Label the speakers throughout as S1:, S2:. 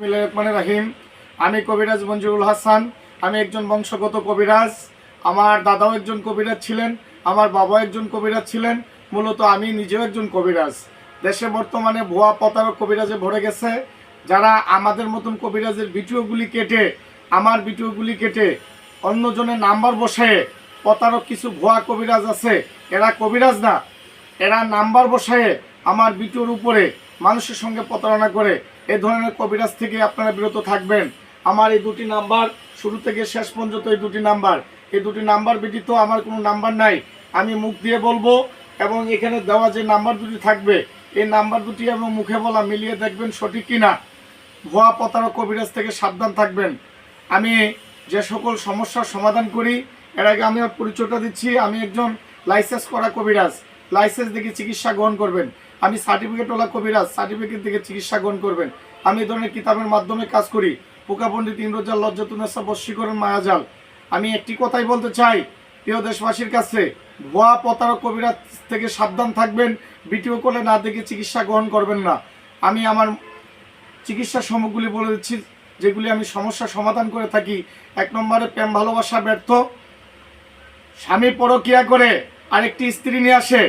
S1: রহমান রাহিম। আমি কবিরাজ মঞ্জুরুল হাসান। আমি একজন বংশগত কবিরাজ। আমার দাদাও একজন কবিরাজ ছিলেন। আমার বাবা একজন কবিরাজ ছিলেন। মূলত আমি নিজেও একজন কবিরাজ। দেশে বর্তমানে ভুয়া প্রতারক কবিরাজে ভরে গেছে। যারা আমাদের মতন কবিরাজের ভিডিওগুলি কেটে, আমার ভিডিওগুলি কেটে, অন্যজনের নাম্বার বসে প্রতারক কিছু ভুয়া কবিরাজ আছে, এরা কবিরাজ না। এরা নাম্বার বসায় আমার বিটুর উপরে মানুষের সঙ্গে প্রতারণা করে এ ধরনের কবিরাজ থেকে আপনারা বিরত থাকবেন। আমার এই দুটি নাম্বার, শুরু থেকে শেষ পর্যন্ত এই দুটি নাম্বার। এই দুটি নাম্বার ব্যতীত আমার কোনো নাম্বার নাই। আমি মুখ দিয়ে বলব এবং এখানে দেওয়া যে নাম্বার দুটি থাকবে, এই নাম্বার দুটি এবং মুখে বলা মিলিয়ে দেখবেন সঠিক কিনা। ভুয়া প্রতারক কবিরাজ থেকে সাবধান থাকবেন। আমি যে সকল সমস্যার সমাধান করি, এর আগে আমি পরিচয়টা দিচ্ছি। আমি একজন লাইসেন্স করা কবিরাজ। লাইসেন্স দেখে চিকিৎসা গ্রহণ করবেন। আমি সার্টিফিকেটওয়ালা কবিরাজ সার্টিফিকেট থেকে চিকিৎসা গ্রহণ করবেন। আমি এই ধরনের কিতাবের মাধ্যমে কাজ করি। পোকা পণ্ডিত ইন্দ্রজাল লজ্জাতুনেসা বশীকরণ মায়াজাল। আমি একটি কথাই বলতে চাই, প্রিয় দেশবাসীর কাছে, ভুয়া প্রতারক কবিরাজ থেকে সাবধান থাকবেন, ভিডিও করে না দেখে চিকিৎসা গ্রহণ করবেন না। আমি আমার চিকিৎসা সামগ্রীগুলি বলে দিচ্ছি, যেগুলি আমি সমস্যার সমাধান করে থাকি। এক নম্বরে, প্রেম, ভালোবাসা, ব্যর্থ। স্বামী পরকিয়া করে আরেকটি স্ত্রী নিয়ে আসে।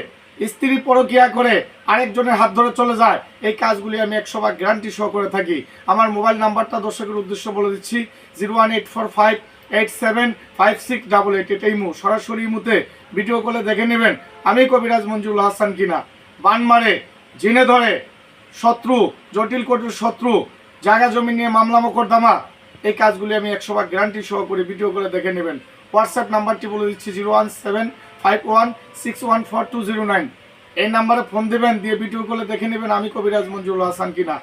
S1: স্ত্রী পরকিয়া করে আরেকজনের হাত ধরে চলে যায়, এই কাজগুলি আমি একশো ভাগ গ্যারান্টি সহ করে থাকি। আমার মোবাইল নাম্বারটা দর্শকের উদ্দেশ্য বলে দিচ্ছি, zero one eight four five eight seven five six double eight এটা ইমু সরাসরি ইমুতে ভিডিও কলে দেখে নেবেন, আমি কবিরাজ মঞ্জুরুল হাসান কিনা। বান মারে, জিনে ধরে, শত্রু, জটিল কটুর শত্রু, জায়গা জমি নিয়ে মামলা মোকদ্দমা। এই কাজগুলি আমি একশো ভাগ গ্যারান্টি সহ করে ভিডিও করে দেখে নেবেন। হোয়াটসঅ্যাপ নাম্বারটি বলে দিচ্ছি, zero one seven five one six one four two zero nine এই নাম্বারে ফোন দেবেন, দিয়ে ভিডিও করে দেখে নেবেন আমি কবিরাজ মঞ্জুরুল হাসান কিনা।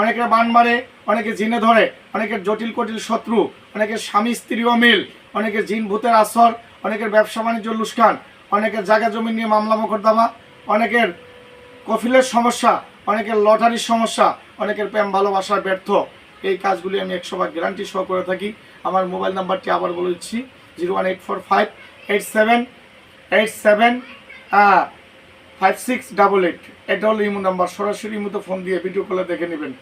S1: অনেকের বান মারে, অনেকে জিনে ধরে, অনেকের জটিল কটিল শত্রু, অনেকের স্বামী স্ত্রী অমিল অনেকের জিন ভূতের আসর, অনেকের ব্যবসা বাণিজ্য লুস্কান, অনেকের জায়গা জমি নিয়ে মামলা মোকদ্দমা, অনেকের কফিলের সমস্যা, অনেকের লটারির সমস্যা, অনেকের প্রেম ভালোবাসার ব্যর্থ। এই কাজগুলি আমি একশো বার গ্যারান্টি সহ করে থাকি। আমার মোবাইল নাম্বারটি আবার বলে দিচ্ছি zero one eight four five eight seven eight seven five six double eight এটা হলো ইমো নাম্বার, সরাসরি ইমোতে ফোন দিয়ে ভিডিও কলে দেখে নেবেন।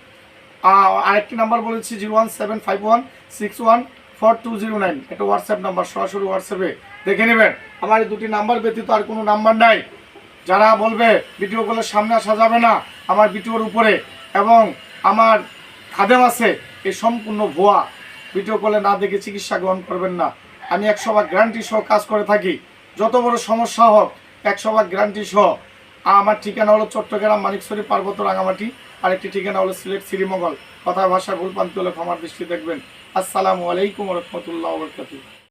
S1: আরেকটি নাম্বার বলেছি zero one seven five one six one four two zero nine এটা হোয়াটসঅ্যাপ নাম্বার, সরাসরি হোয়াটসঅ্যাপে দেখে নেবেন। আমার এই দুটি নাম্বার ব্যতীত আর কোনো নাম্বার নাই। যারা বলবে ভিডিও কলের সামনে আসা যাবে না আমার ভিডিওর উপরে, এবং আমার খাদেম আছে এই সম্পূর্ণ ভুয়া। ভিডিও কলে না দেখে চিকিৎসা গ্রহণ করবেন না। আমি একশো ভাগ গ্যারান্টি সহ কাজ করে থাকি। যত বড় সমস্যা হোক, একশো ভাগ গ্যারান্টি সহ আমার ঠিকানা হলো চট্টগ্রাম মানিকছড়ি পার্বত্য রাঙামাটি আর একটি ঠিকানা হলো সিলেট শ্রীমঙ্গল। কথা ভাষা ভুল পান্তি হলে ক্ষমার দৃষ্টি দেখবেন। আসসালামু আলাইকুম রহমতুল্লাহ বরকাতুহ।